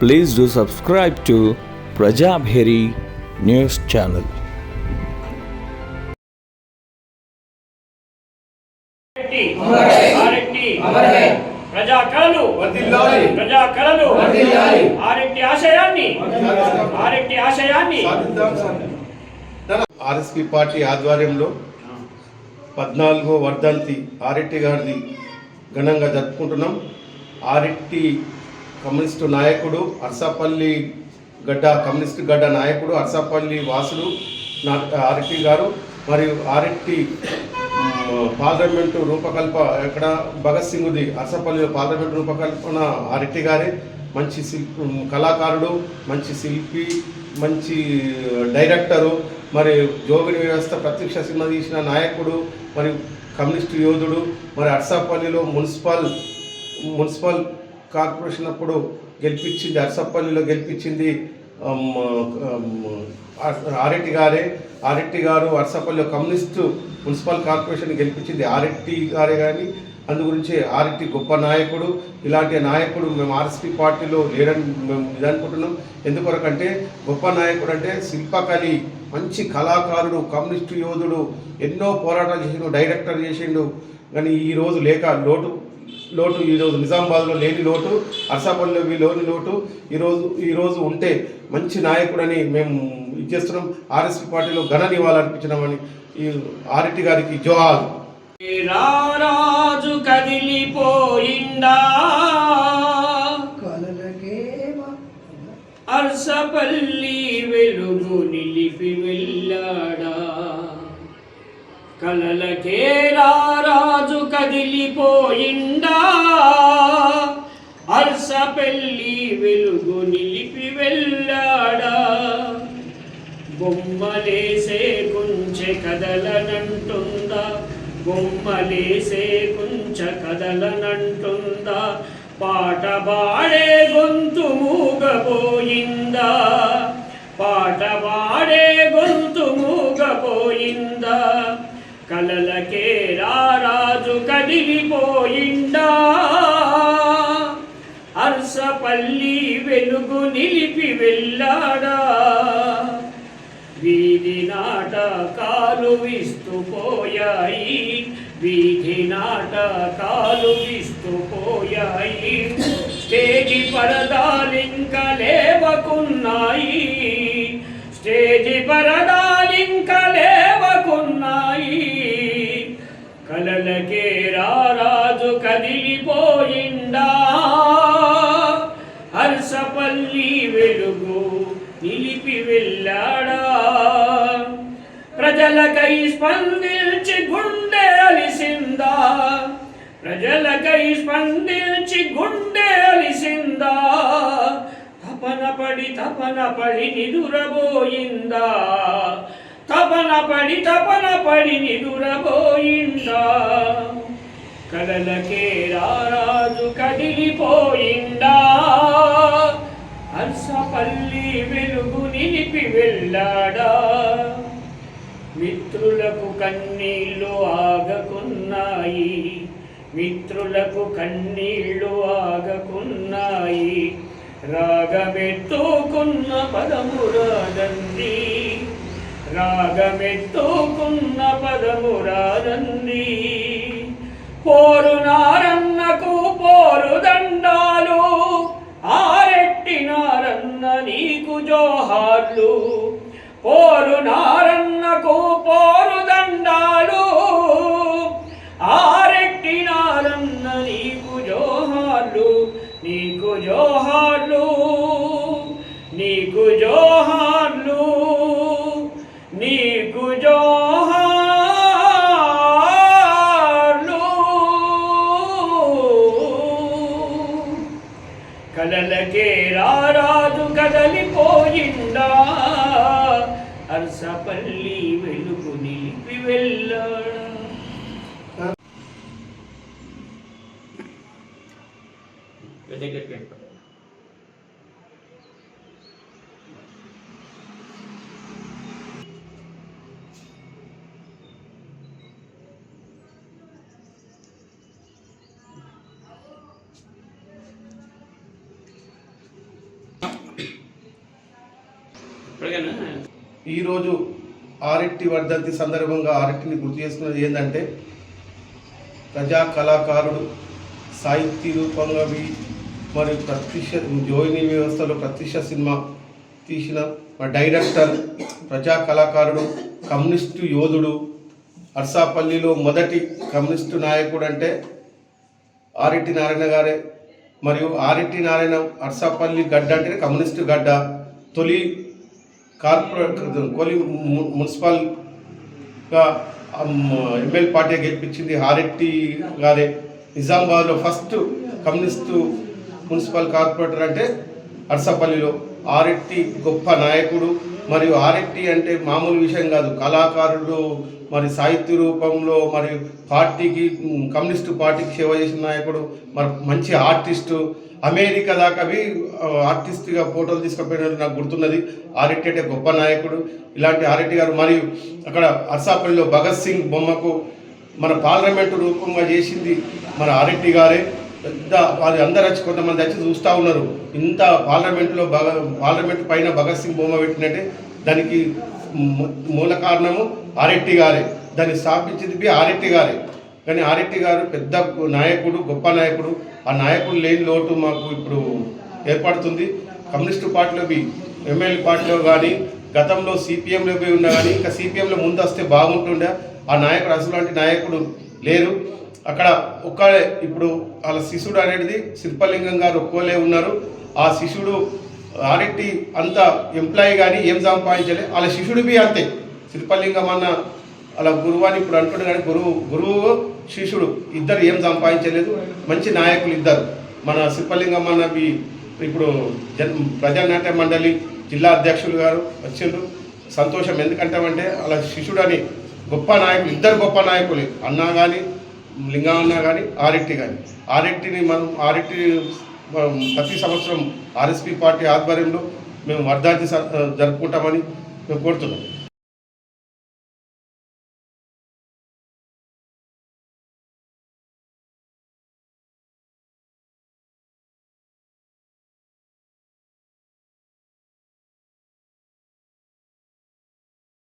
Please do subscribe to Prajabheri News Channel. Reddy ఆరెడ్డి ప్రజా కళలు వర్ధిల్లాలి. ప్రజా కళలు వర్ధిల్లాలి. ఆరెడ్డి ఆశయాన్ని ఆరెడ్డి ఆశయాన్ని ఆర్ఎస్పి పార్టీ ఆధ్వర్యంలో పద్నాలుగో వర్ధంతి ఆరెట్టి గారిది ఘనంగా జరుపుకుంటున్నాం ఆరెట్టి కమ్యూనిస్టు నాయకుడు అర్సాపల్లి గడ్డ కమ్యూనిస్టు గడ్డ నాయకుడు అర్సాపల్లి వాసుడు నా గారు మరియు ఆరెట్టి పార్లమెంటు రూపకల్ప ఎక్కడ భగత్ సింగ్ది అర్సపల్లి పార్లమెంటు రూపకల్పన ఆరెట్టి గారే మంచి శిల్పి కళాకారుడు మంచి శిల్పి మంచి డైరెక్టరు మరి జోగిని వ్యవస్థ ప్రత్యక్ష సినిమా తీసిన నాయకుడు మరి కమ్యూనిస్టు యోధుడు మరి అర్సాపల్లిలో మున్సిపల్ మున్సిపల్ కార్పొరేషన్ అప్పుడు గెలిపించింది అర్సపల్లిలో గెలిపించింది ఆరెట్టి గారే. ఆరెట్టి గారు అరసపల్లిలో కమ్యూనిస్టు మున్సిపల్ కార్పొరేషన్ గెలిపించింది ఆరెట్టి గారే కానీ అందు గురించి ఆరెడ్డి గొప్ప నాయకుడు ఇలాంటి నాయకుడు మేము ఆర్ఎస్పీ పార్టీలో లేరని మేము ఇది అనుకుంటున్నాం ఎందుకొరకంటే గొప్ప నాయకుడు అంటే శిల్పకళి మంచి కళాకారుడు కమ్యూనిస్టు యోధుడు ఎన్నో పోరాటాలు చేసిండు డైరెక్టర్ చేసిండు. కానీ ఈరోజు లేక లోటు లోటు ఈరోజు నిజామాబాద్లో లేని లోటు అర్సాపల్లిలో వీ లోని లోటు. ఈరోజు ఈరోజు ఉంటే మంచి నాయకుడని మేము ఇది చేస్తున్నాం. ఆర్ఎస్పీ పార్టీలో ఘన నివాళులర్పించినామని ఈ ఆర్ఎట్టి గారికి జోహార్. కలలకే కదిలిపోయిందా అర్స పెళ్ళి వెలుగు నిలిపి వెళ్ళాడా. బొమ్మలేసే కుంచె కదలనంటుందా. బొమ్మలేసే కుంచ కదలనంటుందా. పాట పాడే గొంతు మూగపోయిందా పాట పాడే గొంతు మూగపోయిందా కలలకే రాజు కదిలిపోయిండా అర్సపల్లి వెలుగు నిలిపి వెళ్ళాడా. వీధి నాటకాలు విస్తుపోయాయి వీధి నాటకాలు విస్తుపోయాయి స్టేజి పరదాలింక లేవకున్నాయి. స్టేజి పరదా కదిలిపోయిండా హర్షపల్లి వెలుగు నిలిపి వెళ్ళాడా? ప్రజలకై స్పందించి గుండె అలిసిందా? ప్రజలకై స్పందించి గుండె అలిసిందా? తపన పడి తపన పడి నిదురబోయిందా? తపన పడి తపన పడి నిదురబోయిందా? కలలకే రారాజు కదిలిపోయిందా హర్షపల్లి వెలుగు నిలిపి వెళ్ళాడా. మిత్రులకు కన్నీళ్ళు ఆగకున్నాయి. మిత్రులకు కన్నీళ్ళు ఆగకున్నాయి. రాగమెత్తుకున్న పదమురాదంది రాగమెత్తుకున్న పదమురాదంది పోరు నారన్నకు పోరు దండాలు ఆరెట్టి నారన్న నీకు జోహార్లు. పోరు నారన్నకు పోరు దండాలు ఆరెట్టి నారన్న నీకు జోహార్లు నీకు జోహార్లు. రారాజు కదలిపోయిందా అర్సపల్లి వెలుగు నిలిపి వెళ్ళాడా ఈరోజు ఆరెట్టి వర్ధంతి సందర్భంగా ఆరెట్టిని గుర్తు చేసుకున్నది ఏంటంటే ప్రజా కళాకారుడు సాహిత్య రూపంగా మరియు ప్రత్యక్ష జోయిని వ్యవస్థలో ప్రత్యక్ష సినిమా తీసిన డైరెక్టర్ ప్రజా కళాకారుడు కమ్యూనిస్టు యోధుడు అర్సాపల్లిలో మొదటి కమ్యూనిస్టు నాయకుడు అంటే ఆరెట్టి నారాయణ గారే. మరియు ఆరెట్టి నారాయణ అర్సాపల్లి గడ్డ అంటే కమ్యూనిస్టు గడ్డ. తొలి కార్పొరేట్ కోలి మున్సిపల్గా ఎమ్మెల్యే పార్టీ గెలిపించింది హారెట్టి గారే. నిజామాబాద్లో ఫస్ట్ కమ్యూనిస్టు మున్సిపల్ కార్పొరేటర్ అంటే అర్సపల్లిలో ఆరెట్టి గొప్ప నాయకుడు. మరియు ఆరెట్టి అంటే మామూలు విషయం కాదు కళాకారుడు మరి సాహిత్య రూపంలో మరియు పార్టీకి కమ్యూనిస్టు పార్టీకి సేవ చేసిన నాయకుడు మరి మంచి ఆర్టిస్టు. అమెరికా దాకా అవి ఆర్టిస్ట్గా ఫోటోలు తీసుకుపోయినారు నాకు గుర్తున్నది. ఆరెడ్డి అంటే గొప్ప నాయకుడు. ఇలాంటి ఆరెడ్డి గారు మరియు అక్కడ అర్సాపల్లిలో భగత్ సింగ్ బొమ్మకు మన పార్లమెంటు రూపంగా చేసింది మన ఆరెడ్డి గారే. పెద్ద వాళ్ళు అందరు వచ్చి కొంతమంది వచ్చి చూస్తూ ఉన్నారు. ఇంత పార్లమెంటులో భగ పార్లమెంట్ పైన భగత్ సింగ్ బొమ్మ పెట్టినట్టే దానికి మూల కారణము ఆరెడ్డి గారే. దాన్ని స్థాపించింది బి ఆరెడ్డి గారే. కానీ ఆరెడ్డి గారు పెద్ద నాయకుడు గొప్ప నాయకుడు. ఆ నాయకుడు లేని లోటు మాకు ఇప్పుడు ఏర్పడుతుంది. కమ్యూనిస్టు పార్టీలో బి ఎమ్మెల్యే పార్టీలో కానీ గతంలో సిపిఎంలో పోయి ఉన్నా కానీ ఇంకా సిపిఎంలో ముందు వస్తే బాగుంటుండే. ఆ నాయకుడు అసలు నాయకుడు లేరు. అక్కడ ఒక్కడే ఇప్పుడు వాళ్ళ శిశుడు అనేది శిల్పలింగం గారు ఒక్కోలే ఉన్నారు. ఆ శిశుడు ఆరెట్టి అంత ఎంప్లాయీ కానీ ఏం సంపాదించలే. వాళ్ళ శిష్యుడు బి అంతే. శిల్పలింగం అన్న అలా గురువు అని ఇప్పుడు అంటున్నాడు కానీ గురువు గురువు శిష్యుడు ఇద్దరు ఏం సంపాదించలేదు. మంచి నాయకులు ఇద్దరు. మన శిల్పలింగం అన్న ఇప్పుడు జన్ ప్రజానాట్య మండలి జిల్లా అధ్యక్షులు గారు వచ్చిండ్రు. సంతోషం ఎందుకంటామంటే అలా శిష్యుడు అని గొప్ప నాయకులు ఇద్దరు గొప్ప నాయకులు అన్నా కానీ లింగా అన్నా కానీ ఆరెట్టి కానీ ఆరెట్టిని మనం ఆరెట్టి ప్రతి సంవత్సరం ఆర్ఎస్పి పార్టీ ఆధ్వర్యంలో మేము వర్ధాంతి జరుపుకుంటామని మేము కోరుతున్నాం.